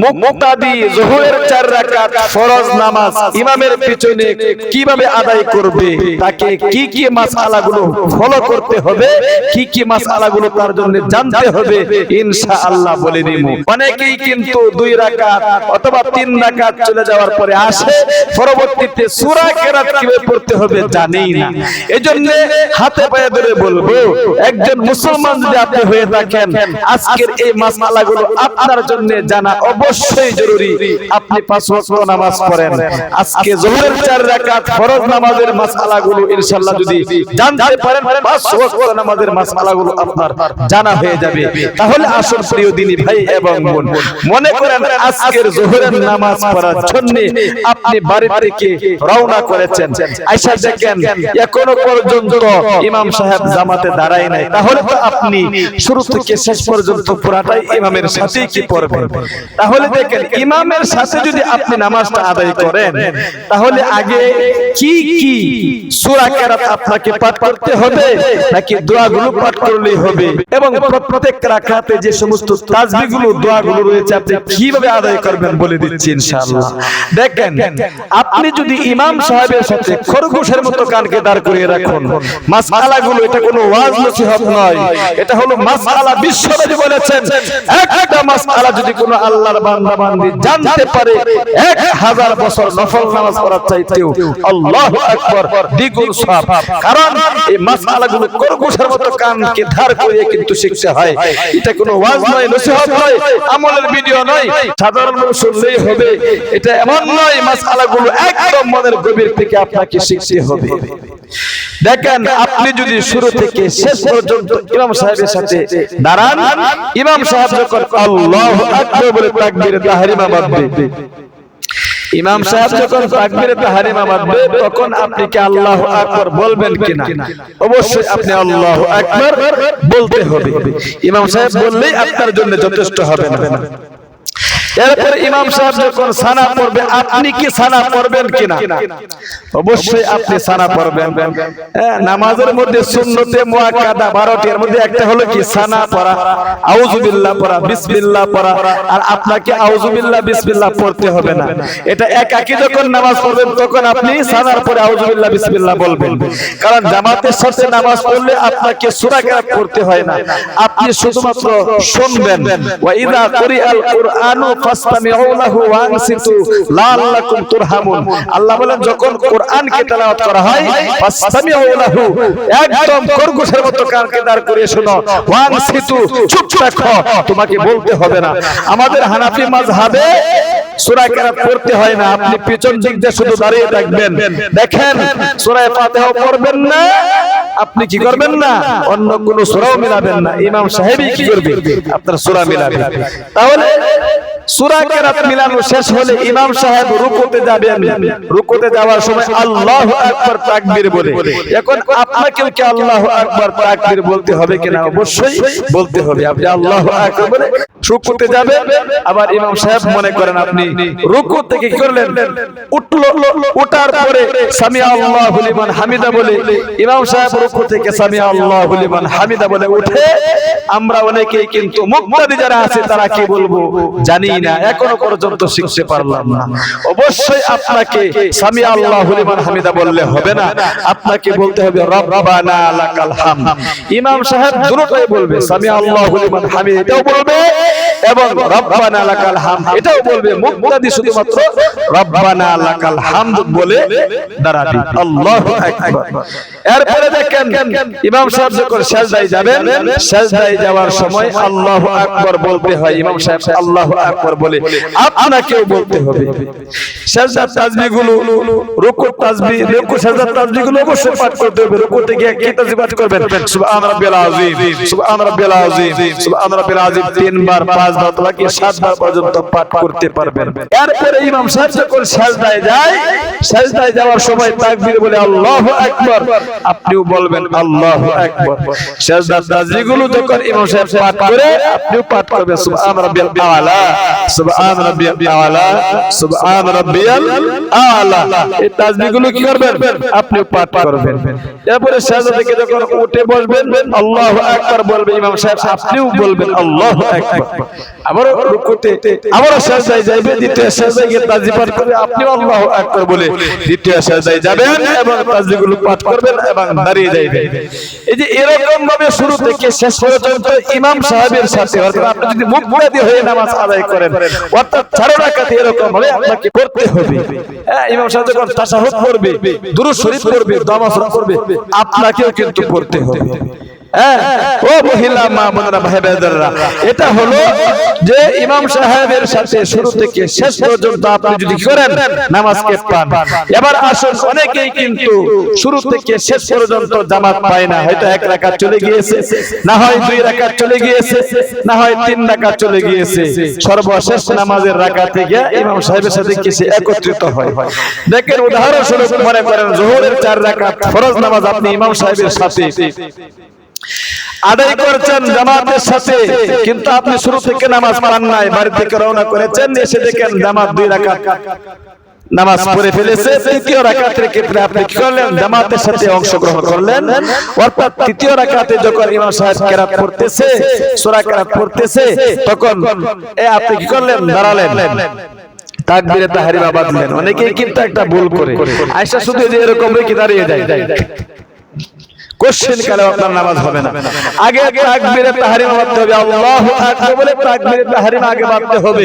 মুক্তাদি জোহরের চার রাকাত ফরজ নামাজ ইমামের পিছনে কীভাবে আদায় করবে, তাকে কি কি ফলো করতে হবে, কি কি তার জন্য জানতে হবে, ইনশাআল্লাহ বলে অনেকেই কিন্তু দুই রাকাত অথবা তিন রাকাত চলে যাওয়ার পরে আসে, পরবর্তীতে সূরা কেরাত কীভাবে পড়তে হবে না। এজন্য হাতে পায়ে ধরে বলব, একজন মুসলমান যদি আপনি হয়ে থাকেন, আজকের এই মাসআলাগুলো আপনার জন্য জানা অবশ্যই জরুরি। আপনি পাঁচ ওয়াক্ত নামাজ পড়েন। আজকে জোহরের চার রাকাত ফরজ নামাজের মাসআলাগুলো ইনশাআল্লাহ যদি জানতে পারেন, পাঁচ ওয়াক্ত নামাজের মাসআলাগুলো আপনার জানা হয়ে যাবে। তাহলে আসল প্রিয় দিনী ভাই এবং বোন, মনে করেন আজকের জোহরের নামাজ পড়ার জন্য আপনি বাড়ি থেকে রওনা করেছেন। আয়সা দেখেন, এখনও পর্যন্ত ইমাম সাহেব জামাতে দাঁড়ায় নাই। তাহলে তো আপনি শুরু থেকে শেষ পর্যন্ত পুরাটাই ইমামের সাথেই কি পড়বেন? তাহলে দেখেন ইমামের সাথে যদি আপনি নামাজটা আদায় করেন তাহলে আগে কি কি সূরা কেরাত আপনাকে পাঠ করতে হবে নাকি দোয়াগুলো পাঠ করলেই হবে? এবং প্রত্যেক রাকাতে যে সমস্ত তাসবিহগুলো দোয়াগুলো রয়েছে আপনি কীভাবে আদায় করবেন বলে দিচ্ছি ইনশাআল্লাহ। দেখেন আপনি যদি ইমাম সাহেবের সাথে খরগোশের মতো কানকে দাঁড় করিয়ে রাখুন। মাসআলাগুলো এটা কোনো ওয়াজ নসিহত নয়। এটা হলো মাসআলা বিশ্বনবী বলেছেন একটা মাসআলা যদি কোনো আল্লাহর বান্দা বান্দি জানতে পারে, এক হাজার বছর নফল নামাজ পড়ার চাইতেও আল্লাহু আকবার দ্বিগুণ সওয়াব কারণ এই মাসআলাগুলো খরগোশের মতো কানকে ধার করিয়ে কিন্তু শিখতে হয়। এটা কোনো ওয়াজ নয়, নসিহত নয়, আমলের ভিডিও নয়। সাধারণ মানুষ শুনলেই হবে, এটা এমন নয়, মাসআলাগুলো একদম মনের গভীর থেকে আপনাকে শিখতে হবে। দেখেন, আপনি যদি শুরু থেকে শেষ পর্যন্ত ইমাম সাহেবের সাথে দাঁড়ান, ইমাম সাহেব যখন আল্লাহু আকবার বলে তাকবীরে তাহরিমা বাঁধবে ইমাম সাহেব যখন তাকবীরে তাহরিমা বাঁধবে তখন আপনি কি আল্লাহু আকবার বলবেন কিনা? অবশ্যই আপনি আল্লাহু আকবার বলতে হবে। ইমাম সাহেব বললেই আপনার জন্য যথেষ্ট হবে না। এরপর ইমাম সাহেব যখন সানা পড়বে আপনি কি সানা পড়বেন কিনা? অবশ্যই আপনি সানা পড়বেন। নামাজের মধ্যে সুন্নতে মুআক্কাদা 12টি এর মধ্যে একটা হলো কি? সানা পড়া, আউযুবিল্লাহ পড়া, বিসমিল্লাহ পড়া। আর আপনাকে আউযুবিল্লাহ, বিসমিল্লাহ পড়তে হবে না। এটা একাকী যখন নামাজ পড়বেন, তখন আপনি সানার পরে আউযুবিল্লাহ, বিসমিল্লাহ বলবেন। কারণ জামাতের সাথে নামাজ পড়লে আপনাকে সূরা কেরাত পড়তে হয় না। আপনি শুধুমাত্র শুনবেন। ওয়া ইযা কুরিআল কুরআনু তোমাকে বলতে হবে না। আমাদের হানাফি মাযহাবে সূরা কেরাত পড়তে হয় না। আপনি পিছন দিক দিয়ে শুধু দাঁড়িয়ে থাকবেন। দেখেন, সূরা ফাতিহা পড়বেন না। আপনি কি করবেন না? অন্য কোন সূরাও মিলাবেন না। ইমাম সাহেবই কি করবে? আপনার সূরা মিলাবে। তাহলে সূরা কেরাত মিলানো শেষ হলে ইমাম সাহেব রুকুতে যাবেন। রুকুতে যাওয়ার সময় আল্লাহু আকবার তাকবীর বলে। এখন আপনাকেও কি আল্লাহু আকবার তাকবীর বলতে হবে কিনা? অবশ্যই বলতে হবে। আপনি আল্লাহ আকবার বলে রুকুতে যাবেন আবার ইমাম সাহেব মনে করেন আপনি রুকু থেকে করলেন? উঠল উঠার পরে সামি আল্লাহু লিমান হামিদা বলে ইমাম সাহেব রুকু থেকে সামি আল্লাহু লিমান হামিদা বলে উঠে। আমরা অনেকেই কিন্তু মুক্তাদি যারা আছে তারা কি বলব? জানি না এখনও পর্যন্ত শিখতে পারলাম না। অবশ্যই আপনাকে সামি আল্লাহু লিমান হামিদা বললে হবে না। আপনাকে বলতে হবে রব্বানা লাকাল হামদ। ইমাম সাহেব দুটোই বলবে সামি আল্লাহু লিমান হামিদ। এটাও বলবে? এবং রব্বানা লাকাল হামদ। এটাও বলবে মুক্তাদি শুধুমাত্র রব্বানা লাকাল হামদ বলে দাঁড়াবি আল্লাহু আকবার। এরপরে দেখেন ইমাম সাহেব যখন সেজদায় যাবেন, সেজদায় যাওয়ার সময় আল্লাহু আকবার বলতে হয়, ইমাম সাহেব আল্লাহু আকবার বলে, আপনাকেও বলতে হবে। সেজদার তাসবিহগুলো রুকু তাসবিহ রুকু সেজদার তাসবিহগুলো অবশ্যই পাঠ করতে হবে। রুকুতে গিয়ে কি তাসবিহ পাঠ করবেন? সুবহান রাব্বিয়াল আযীম সুবহান রাব্বিয়াল আযীম সুবহান রাব্বিয়াল আযীম তিনবার, পাঁচবার, অথবা কি সাতবার পর্যন্ত পাঠ করতে পারবেন। এরপরে ইমাম সাহেব যখন সেজদায় যায় সেজদায় যাওয়ার সময় তাকবীর বলে, আল্লাহু আকবার। আপনিও বলবেন, আল্লাহু আকবার। সেজদার তাসবিহগুলো যখন ইমাম সাহেব পাঠ করে, আপনিও পাঠ করবেন, সুবহান রাব্বিয়াল আলা। সুবহান রাব্বিয়াল আলা। সুবহান রাব্বিয়াল আলা। এই তাসবিহগুলো কি করবেন? আপনিও পাঠ করবেন। এরপরে সাজদা থেকে যখন উঠে বসবেন, আল্লাহু আকবার বলবেন ইমাম সাহেব, আপনিও বলবেন, আল্লাহু আকবার। আবার রুকুতে আবার সাজদায় যাবেন দ্বিতীয় সাজদায় গিয়ে তাসবিহ পাঠ করে, আপনিও আল্লাহু আকবার বলে দ্বিতীয় যাবেন এবং তাসবিহগুলো পাঠ করবেন এবং দাঁড়িয়ে যাবেন এই যে এরকম ভাবে শুরু থেকে শেষ পর্যন্ত ইমাম সাহেবের সাথে, অর্থাৎ আপনি যদি হয়ে নামাজ আদায় করেন, অর্থাৎ রাকাতে এরকম আপনাকে করতে হবে। হ্যাঁ ইমাম সাহেব যখন পড়বে, দুরূদ শরীফ মাসরুফ পড়বে, আপনাকেও কিন্তু পড়তে হবে। ও মহিলা মা বোনেরা ভাই বেদররা এটা হলো যে ইমাম সাহেবের সাথে শুরু থেকে শেষ পর্যন্ত আপনি যদি করেন, নামাজকে পান। এবার আসুন, অনেকেই কিন্তু শুরু থেকে শেষ পর্যন্ত জামাত পায় না। হয়তো এক রাকাত চলে গিয়েছে, না হয় দুই রাকাত চলে গিয়েছে, না হয় তিন রাকাত চলে গিয়েছে। সর্বশেষ নামাজের রাকাতে গিয়ে ইমাম সাহেবের সাথে কিছু একত্রিত হয়? দেখেন, উদাহরণস্বরূপ মনে করেন, জোহরের চার রাকাত ফরজ নামাজ আপনি ইমাম সাহেবের সাথে আদায় করেছেন জামাতের সাথে, কিন্তু আপনি শুরু থেকে নামাজ পান নাই, বাড়ি থেকে রওনা করেছেন, এসে দেখেন জামাত দুই রাকাত। নামাজ পড়ে ফেলেছে, তৃতীয় রাকাতের ক্ষেত্রে আপনি কি করলেন? জামাতের সাথে অংশগ্রহণ করলেন। অর্থাৎ তৃতীয় রাকাতে যখন ইমাম সাহেব কেরাত পড়তেছে, সূরা কেরাত পড়তেছে, তখন এ আপনি কি করলেন? দাঁড়ালেন। তাকবীরে তাহরিমা বাঁধলেন অনেকেই কিন্তু একটা ভুল করে। আয়েশা শুধু এরকম রেখে দাঁড়িয়ে যায়। কোশ্চেন কালে আপনার নামাজ হবে না। আগে আগে তাকবীরে তাহরিমা বাঁধতে হবে। আল্লাহু আকবার বলে তাকবীরে তাহরিমা আগে বাঁধতে হবে।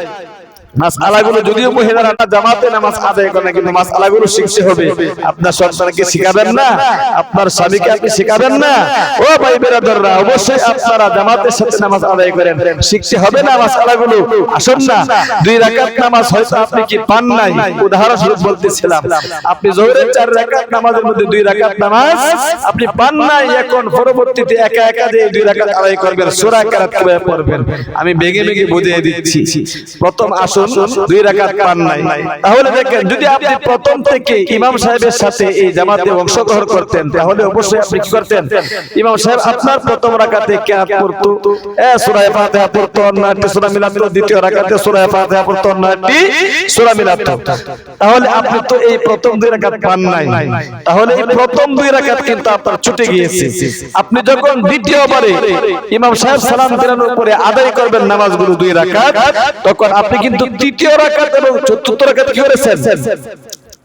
যায় মাসআলাগুলো যদিও মহিলারা জামাতে নামাজ আদায় করে না কিন্তু মাসআলাগুলো শিখতে হবে। আপনার সন্তানকে শিখাবেন না? আপনার স্বামীকে আপনি শিখাবেন না? ও ভাই বেরাদররা অবশ্যই আপনারা জামাতের সাথে নামাজ আদায় করেন। শিখতে হবে না মাসআলাগুলো আসুন না। দুই রাকাত নামাজ হয়তো আপনি কি পান নাই? উদাহরণস্বরূপ বলতেছিলাম আপনি জোহরের চার রাকাত নামাজের মধ্যে দুই রাকাত নামাজ আপনি পান নাই এখন পরবর্তীতে একা একা যে দুই রাকাত আদায় করবেন সূরা কেরাত পড়বেন। আমি বেগে বেগে বুঝিয়ে দিচ্ছি। প্রথম আসুন দুই রাকাত পান নাই। তাহলে দেখেন যদি আপনি প্রথম থেকে ইমাম সাহেবের সাথে এই জামাতে অংশগ্রহণ করতেন তাহলে অবশ্যই আপনি কি করতেন? ইমাম সাহেব আপনার প্রথম রাকাতে পড়তো এ সূরা ফাতিহা পড়তো অন্যটি সূরা মিলাতো দ্বিতীয় রাকাতে সূরা ফাতিহা পড়তো অন্যটি সূরা মিলাতো তাহলে আপনি তো এই প্রথম দুই রাকাত পান নাই। তাহলে এই প্রথম দুই রাকাত কিন্তু আপনার ছুটে গিয়েছে। আপনি যখন দ্বিতীয়বারে ইমাম সাহেব সালাম ফেরানোর পরে আদায় করবেন নামাজগুলো দুই রাকাত তখন আপনি কিন্তু তৃতীয় রাখাত এবং চতুর্থ রাখাত কি করেছেন?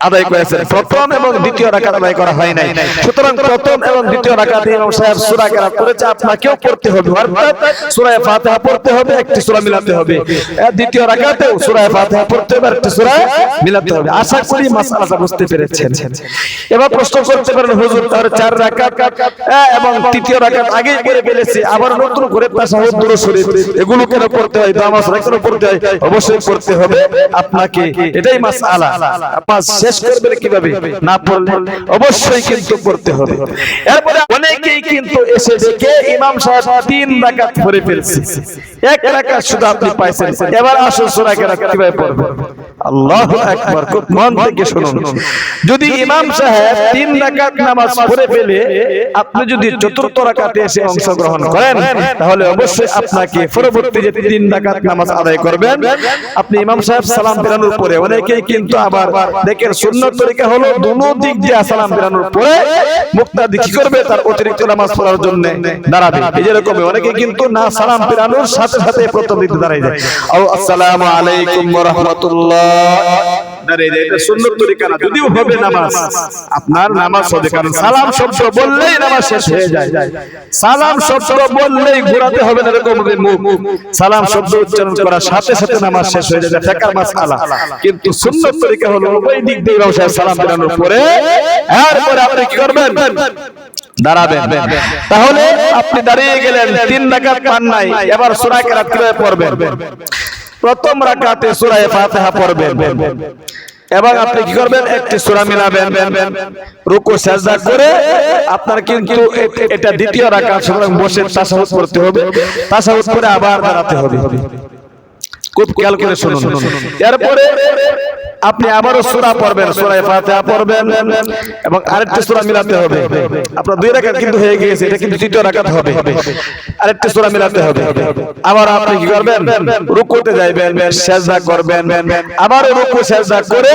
আদায় করেছেন। প্রথম এবং দ্বিতীয় রাকাত আদায় করা হয় নাই। সুতরাং প্রথম এবং দ্বিতীয় রাকাতে ইমাম সাহেব সূরা কেরাত করেছে। আপনাকেও পড়তে হবে। অর্থাৎ সূরা ফাতিহা পড়তে হবে একটি সূরা মিলাতে হবে। দ্বিতীয় রাকাতেও সূরা ফাতিহা পড়তে হবে একটি সূরা মিলাতে হবে। আশা করি মাসআলাটা বুঝতে পেরেছেন। এবার প্রশ্ন করতে পারেন হুজুর তার চার রাকাত এবং তৃতীয় রাকাত আগেই করে ফেলেছে আবার নতুন করে তাশাহুদ দুরূদ শরীফ এগুলো কেন পড়তে হয় নামাজ কেন পড়তে হয়? অবশ্যই পড়তে হবে। আপনাকে এটাই মাসআলা নামাজ শেষ করবেন কীভাবে? না পড়লে অবশ্যই কিন্তু পড়তে হবে। এরপরে অনেকেই কিন্তু এসে দেখে ইমাম সাহেব তিন রাকাত পড়ে ফেলছে। এক রাকাত শুধু আপনি পাইছেন। এবার আসুন সূরা কেরাত কীভাবে পড়বেন? আল্লাহু আকবার, খুব মন থেকে শুনুন। যদি ইমাম সাহেব তিন রাকাত নামাজ পড়ে ফেলে, আপনি যদি চতুর্থ রাকাতে এসে অংশগ্রহণ করেন, তাহলে অবশ্যই আপনাকে পরবর্তী যে তিন রাকাত নামাজ আদায় করবেন, আপনি ইমাম সাহেব সালাম ফেরানোর পরে অনেকেই কিন্তু আবার দেখেন সুন্নত তরিকা হলো দুনো দিক দিয়ে সালাম ফেরানোর পরে মুক্তাদি কি করবে? তার অতিরিক্ত নামাজ পড়ার জন্য দাঁড়াবে এই যেরকম অনেকে কিন্তু না সালাম ফেরানোর সাথে সাথে প্রথম দিকে দাঁড়ায় যায়। আসসালামু আলাইকুম ওয়া রাহমাতুল্লাহ। কিন্তু সুন্নত তরিকা হলো দিক দিয়ে সালাম পরে এরপরে আপনি কি করবেন? দাঁড়াবেন। তাহলে আপনি দাঁড়িয়ে গেলেন, তিন রাকাত পান নাই, এবার সূরা কেরাত কীভাবে পড়বেন? প্রথম রাকাতে সুরায় ফাতিহা পড়বেন। এবং আপনি কি করবেন? একটি সুরা মিলাবেন। রুকু সাজদা করে আপনার কিন্তু এটা দ্বিতীয় রাকাত সুতরাং বসে তাশাহুদ করতে হবে। তাশাহুদ করে আবার দাঁড়াতে হবে। খুব খেয়াল করে শুনুন। এরপরে আপনি আবারও সূরা পড়বেন সূরা ফাতিহা পড়বেন এবং আরেকটি সূরা মিলাতে হবে। আপনার দুই রাকাত কিন্তু হয়ে গিয়েছে এটা কিন্তু তৃতীয় রাকাত হবে। আরেকটি সূরা মিলাতে হবে। আবার আপনি কি করবেন? রুকুতে যাইবেন সেজদা করবেন। আবার রুকু সেজদা করে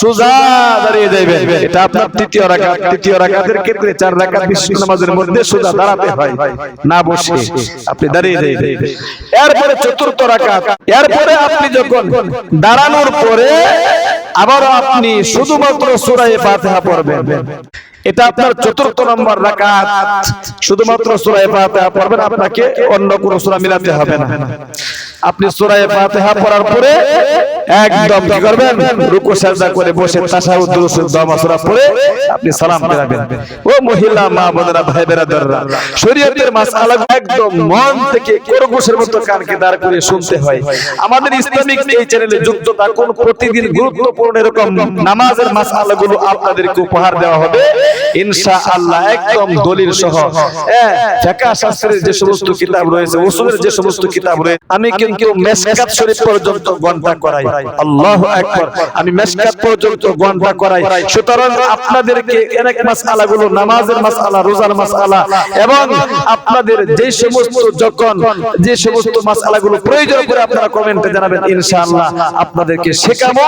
সোজা দাঁড়িয়ে যাইবেন। এটা আপনার তৃতীয় রাকাত। তৃতীয় রাকাতের ক্ষেত্রে চার রাকাত বিশেষ নামাজের মধ্যে সোজা দাঁড়াতে হয়। না বসে। আপনি দাঁড়িয়ে যাইবেন। এরপরে চতুর্থ রাকাত। এরপরে আপনি যখন দাঁড়ানোর পরে আবার আপনি শুধুমাত্র সুরাই ফাতিহা পড়বেন। এটা আপনার চতুর্থ নম্বর রাকাত। শুধুমাত্র সুরাই ফাতিহা পড়বেন, আপনাকে অন্য কোন সুরা মিলাতে হবে না। আপনি সূরা ফাতিহা পড়ার পরে একদম কি করবেন? রুকু সাজদা করে বসে তাশাহুদ দুরূদ দোয়া সূরা পড়ে আপনি সালাম ফেরাবেন। ও মহিলা মা বোনেরা ভাই বেরাদাররা শরীয়তের মাসআলা একদম মন থেকে করগুশের মতো কানকে দাঁড় করে শুনতে হয়। আমাদের ইসলামিক এই চ্যানেলে যুক্ত থাকুন প্রতিদিন গুরুত্বপূর্ণ এরকম নামাজের মাসআলাগুলো আপনাদেরকে উপহার দেওয়া হবে। ইনশাআল্লাহ একদম দলিল সহ হ্যাঁ ফিকহ শাস্ত্রের যে সমস্ত কিতাব রয়েছে উসুলের যে সমস্ত কিতাব রয়েছে আমি কিন্তু মেশকাত শরীফ পর্যন্ত করাই। আল্লাহু আকবার। আমি মেশকাত পর্যন্ত করাই। সুতরাং আপনাদেরকে অনেক মাসআলাগুলো নামাজের মাসআলা রোজার মাসআলা এবং আপনাদের যে সমস্ত যখন যে সমস্ত মাসআলাগুলো প্রয়োজন করে আপনারা কমেন্টে জানাবেন ইনশাআল্লাহ আপনাদেরকে শেখাবো।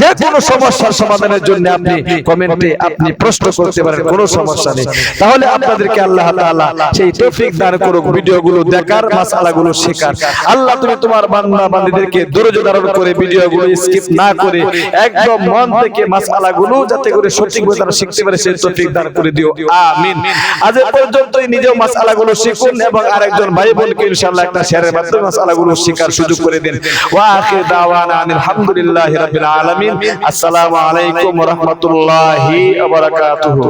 যে কোনো সমস্যার সমাধানের জন্য আপনি কমেন্টে আপনি প্রশ্ন করতে পারেন কোনো সমস্যা নেই। তাহলে আপনাদেরকে আল্লাহ তাআলা সেই তৌফিক দান করুক ভিডিওগুলো দেখার মাসআলাগুলো শেখার আল্লাহ তুমি তোমার বান্দা বান্দীদেরকে ধৈর্য ধারণ করে ভিডিওগুলো স্কিপ না করে একদম মন থেকে মাসআলাগুলো যাতে করে সঠিকভাবে তারা শিখতে পারে, সেই তৌফিক দান করে দিও। আমিন। আজ পর্যন্তই, নিজেও মাসআলাগুলো শিখুন এবং আরেকজন ভাই বোনকে ইনশাআল্লাহ একটা শেয়ারের মাধ্যমে মাসআলাগুলো শেখার সুযোগ করে দিন। ওয়া আখির দাওয়ানা আলহামদুলিল্লাহি রাব্বিল আলামিন। আসসালামু আলাইকুম ওয়া রাহমাতুল্লাহি ওয়া বারাকাতুহু।